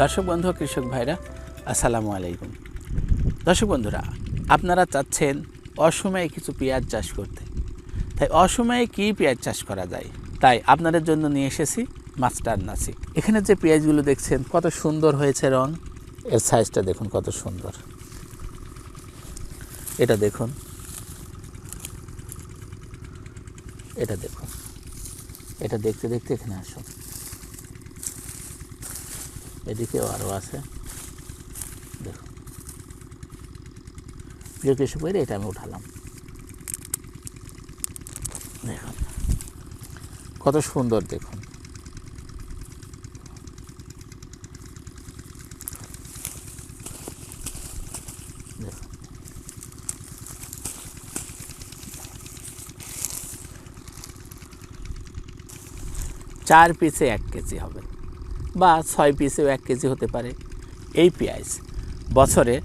দর্শক বন্ধু, কৃষক ভাইরা, আসসালামু আলাইকুম। দর্শক বন্ধুরা, আপনারা চাচ্ছেন অসময়ে কিছু পেঁয়াজ চাষ করতে। তাই অসময়ে কী পেঁয়াজ চাষ করা যায়? তাই আপনাদের জন্য নিয়ে এসেছি মাস্টার নাসিক এখানে যে পেঁয়াজগুলো দেখছেন, কত সুন্দর হয়েছে রং। এর সাইজটা দেখুন, কত সুন্দর। এটা দেখুন। এটা দেখুন। এটা দেখতে দেখতে এখানে আসুন। এদিকেও আরও আছে। দেখুন প্রিয় কৃষক ভাইরা এটা আমি উঠালাম। দেখুন কত সুন্দর দেখুন। চার পিসে এক কেজি হবে। বা ছয় পিসেও এক কেজি হতে পারে। এই পেঁয়াজ বছরে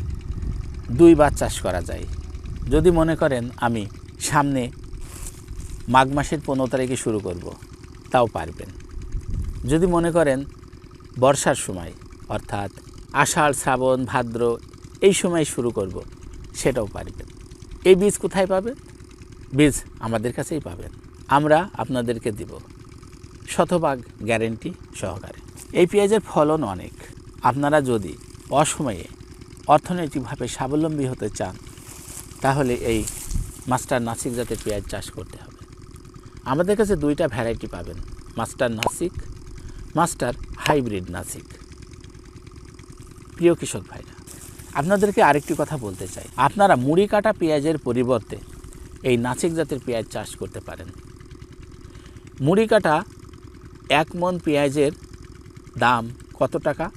দুইবার চাষ করা যায়। যদি মনে করেন আমি সামনে মাঘ মাসের পনেরো তারিখে শুরু করব, তাও পারবেন। যদি মনে করেন বর্ষার সময়, অর্থাৎ আষাঢ়, শ্রাবণ, ভাদ্র এই সময় শুরু করব, সেটাও পারবেন। এই বীজ কোথায় পাবেন? বীজ আমাদের কাছেই পাবেন। আমরা আপনাদেরকে দিব। শতভাগ গ্যারেন্টি সহকারে। এই পেঁয়াজের ফলন অনেক। আপনারা যদি অসময়ে অর্থনৈতিকভাবে স্বাবলম্বী হতে চান, তাহলে এই মাস্টার নাসিক জাতের পেঁয়াজ চাষ করতে হবে। আমাদের কাছে দুইটা ভ্যারাইটি পাবেন, master Nasik, master hybrid Nasik. প্রিয় কৃষক ভাইরা, আপনাদেরকে আরেকটি কথা বলতে চাই। আপনারা মুড়ি কাটা পেঁয়াজের পরিবর্তে এই নাসিক জাতের পেঁয়াজ চাষ করতে পারেন। মুড়ি কাটা এক মন পেঁয়াজের দাম কত টাকা?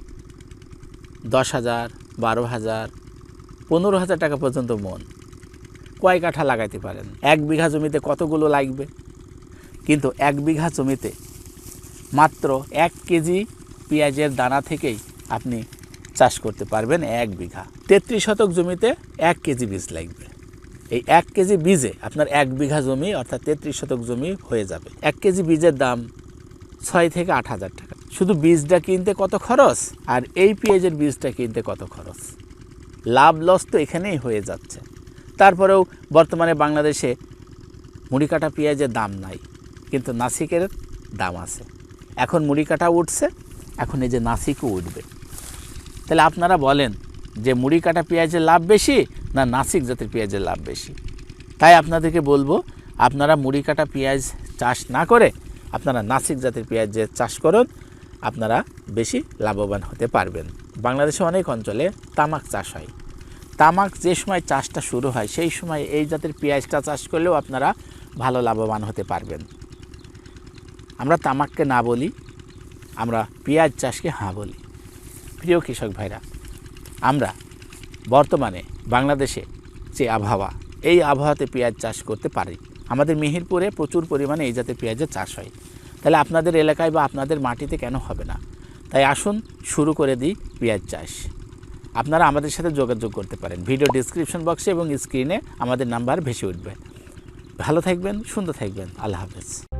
দশ হাজার, বারো হাজার, পনেরো হাজার টাকা পর্যন্ত মন। কয় কাঠা লাগাইতে পারেন? এক বিঘা জমিতে কতগুলো লাগবে? কিন্তু এক বিঘা জমিতে মাত্র এক কেজি পেঁয়াজের দানা থেকেই আপনি চাষ করতে পারবেন এক বিঘা। তেত্রিশ শতক জমিতে এক কেজি বীজ লাগবে। এই এক কেজি বীজে আপনার এক বিঘা জমি, অর্থাৎ তেত্রিশ শতক জমি হয়ে যাবে। এক কেজি বীজের দাম ছয় থেকে আট হাজার টাকা। শুধু বীজটা কিনতে কত খরচ? আর এই পেঁয়াজের বীজটা কিনতে কত খরচ? লাভ লস তো এখানেই হয়ে যাচ্ছে। তারপরেও বর্তমানে বাংলাদেশে মুড়ি কাটা পেঁয়াজের দাম নাই, কিন্তু নাসিকের দাম আছে। এখন মুড়ি কাটা উঠছে, এখন এই যে নাসিকও উঠবে। তাহলে আপনারা বলেন যে মুড়ি কাটা পেঁয়াজের লাভ বেশি না নাসিক জাতের পেঁয়াজের লাভ বেশি? তাই আপনাদেরকে বলব, আপনারা মুড়ি কাটা পেঁয়াজ চাষ না করে আপনারা নাসিক জাতের পেঁয়াজের চাষ করুন আপনারা বেশি লাভবান হতে পারবেন। বাংলাদেশে অনেক অঞ্চলে তামাক চাষ হয়। তামাক যে সময় চাষটা শুরু হয়, সেই সময় এই জাতের পেঁয়াজটা চাষ করলেও আপনারা ভালো লাভবান হতে পারবেন। আমরা তামাককে না বলি, আমরা পেঁয়াজ চাষকে হাঁ বলি। প্রিয় কৃষক ভাইরা, আমরা বর্তমানে বাংলাদেশে যে আবহাওয়া, এই আবহাওয়াতে পেঁয়াজ চাষ করতে পারি। আমাদের মেহেরপুরে প্রচুর পরিমাণে এই জাতের পেঁয়াজের চাষ হয়। তাহলে আপনাদের এলাকায় বা আপনাদের মাটিতে কেন হবে না? তাই আসুন, শুরু করে দিই পেঁয়াজ চাষ। আপনারা আমাদের সাথে যোগাযোগ করতে পারেন। ভিডিও ডিসক্রিপশন বক্সে এবং স্ক্রিনে আমাদের নাম্বার ভেসে উঠবে। ভালো থাকবেন, সুন্দর থাকবেন। আল্লাহ হাফেজ।